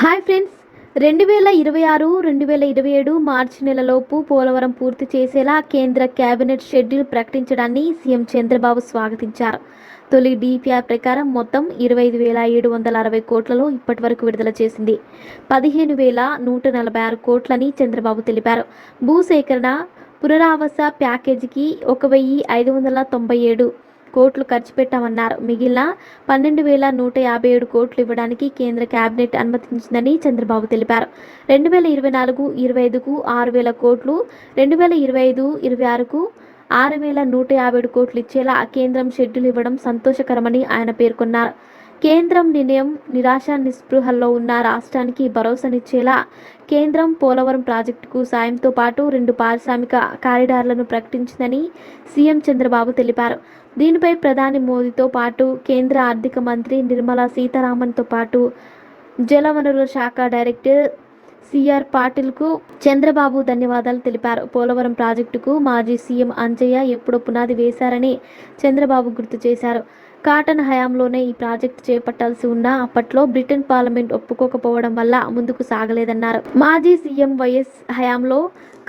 Hi friends. రెండు వేల ఇరవై ఆరు రెండు వేల ఇరవై ఏడు మార్చి నెలలోపు పోలవరం పూర్తి చేసేలా కేంద్ర కేబినెట్ షెడ్యూల్ ప్రకటించడాన్ని సీఎం చంద్రబాబు స్వాగతించారు. తొలి డిపిఆర్ ప్రకారం మొత్తం ఇరవై ఐదు వేల ఏడు వందల అరవై కోట్లలో ఇప్పటి వరకు విడుదల చేసింది. పదిహేను వేల నూట నలభై ఆరు కోట్లని చంద్రబాబు తెలిపారు. భూసేకరణ పునరావాస ప్యాకేజీకి ఒక వెయ్యి ఐదు వందల తొంభై ఏడు కోట్లు ఖర్చు పెట్టామన్నారు. మిగిలిన పన్నెండు వేల నూట యాభై ఏడు కోట్లు ఇవ్వడానికి కేంద్ర కేబినెట్ అనుమతించిందని చంద్రబాబు తెలిపారు. రెండు వేల ఇరవై నాలుగు ఇరవై ఐదుకు ఆరు వేల కోట్లు రెండు వేల ఇరవై ఐదు ఇరవై ఆరుకు ఆరు వేల నూట యాభై ఏడు కోట్లు ఇచ్చేలా కేంద్రం షెడ్యూల్ ఇవ్వడం సంతోషకరమని ఆయన పేర్కొన్నారు. కేంద్రం నిర్ణయం నిరాశ నిస్పృహల్లో ఉన్న రాష్ట్రానికి భరోసానిచ్చేలా కేంద్రం పోలవరం ప్రాజెక్టుకు సాయంతో పాటు రెండు పారిశ్రామిక కారిడార్లను ప్రకటించిందని సీఎం చంద్రబాబు తెలిపారు. దీనిపై ప్రధాని మోదీతో పాటు కేంద్ర ఆర్థిక మంత్రి నిర్మలా సీతారామన్తో పాటు జలవనరుల శాఖ డైరెక్టర్ సిఆర్ పాటిల్కు చంద్రబాబు ధన్యవాదాలు తెలిపారు. పోలవరం ప్రాజెక్టుకు మాజీ సీఎం అంజయ్య ఎప్పుడో పునాది వేశారని చంద్రబాబు గుర్తు చేశారు. కాటన్ హయాంలోనే ఈ ప్రాజెక్టు చేపట్టాల్సి ఉన్నా అప్పట్లో బ్రిటన్ పార్లమెంట్ ఒప్పుకోకపోవడం వల్ల ముందుకు సాగలేదన్నారు. మాజీ సీఎం వైఎస్ హయాంలో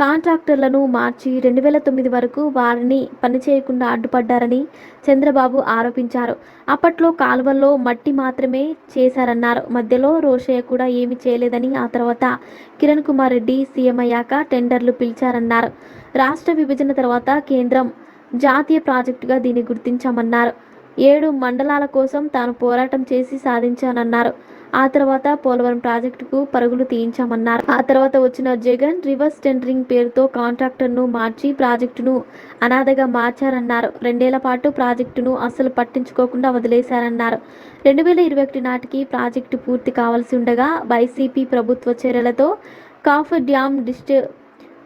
కాంట్రాక్టర్లను మార్చి రెండు వేల తొమ్మిది వరకు వారిని పనిచేయకుండా అడ్డుపడ్డారని చంద్రబాబు ఆరోపించారు. అప్పట్లో కాలువల్లో మట్టి మాత్రమే చేశారన్నారు. మధ్యలో రోషయ్య కూడా ఏమీ చేయలేదని ఆ తర్వాత కిరణ్ కుమార్ రెడ్డి సీఎం అయ్యాక టెండర్లు పిలిచారన్నారు. రాష్ట్ర విభజన తర్వాత కేంద్రం జాతీయ ప్రాజెక్టుగా దీన్ని గుర్తించామన్నారు. ఏడు మండలాల కోసం తాను పోరాటం చేసి సాధించానన్నారు. ఆ తర్వాత పోలవరం ప్రాజెక్టుకు పరుగులు తీయించామన్నారు. ఆ తర్వాత వచ్చిన జగన్ రివర్స్ టెండరింగ్ పేరుతో కాంట్రాక్టర్ను మార్చి ప్రాజెక్టును అనాథగా మార్చారన్నారు. రెండేళ్ళ పాటు ప్రాజెక్టును అస్సలు పట్టించుకోకుండా వదిలేశారన్నారు. రెండు వేల ఇరవై ఒకటి నాటికి ప్రాజెక్టు పూర్తి కావాల్సి ఉండగా వైసీపీ ప్రభుత్వ చర్యలతో కాఫ్ డ్యామ్ డిస్ట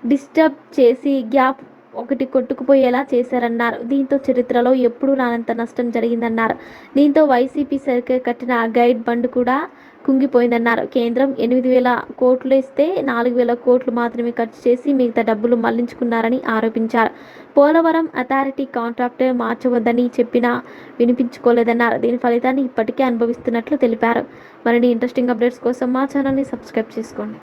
డిస్టర్బ్ చేసి గ్యాప్ ఒకటి కొట్టుకుపోయేలా చేశారన్నారు. దీంతో చరిత్రలో ఎప్పుడూ రానంత నష్టం జరిగిందన్నారు. దీంతో వైసీపీ సర్కార్ కట్టిన గైడ్ బండ్ కూడా కుంగిపోయిందన్నారు. కేంద్రం ఎనిమిది వేల కోట్లు ఇస్తే నాలుగు వేల కోట్లు మాత్రమే ఖర్చు చేసి మిగతా డబ్బులు మళ్ళించుకున్నారని ఆరోపించారు. పోలవరం అథారిటీ కాంట్రాక్టర్ మార్చవద్దని చెప్పినా వినిపించుకోలేదన్నారు. దీని ఫలితాన్ని ఇప్పటికే అనుభవిస్తున్నట్లు తెలిపారు. మరిన్ని ఇంట్రెస్టింగ్ అప్డేట్స్ కోసం మా ఛానల్ని సబ్స్క్రైబ్ చేసుకోండి.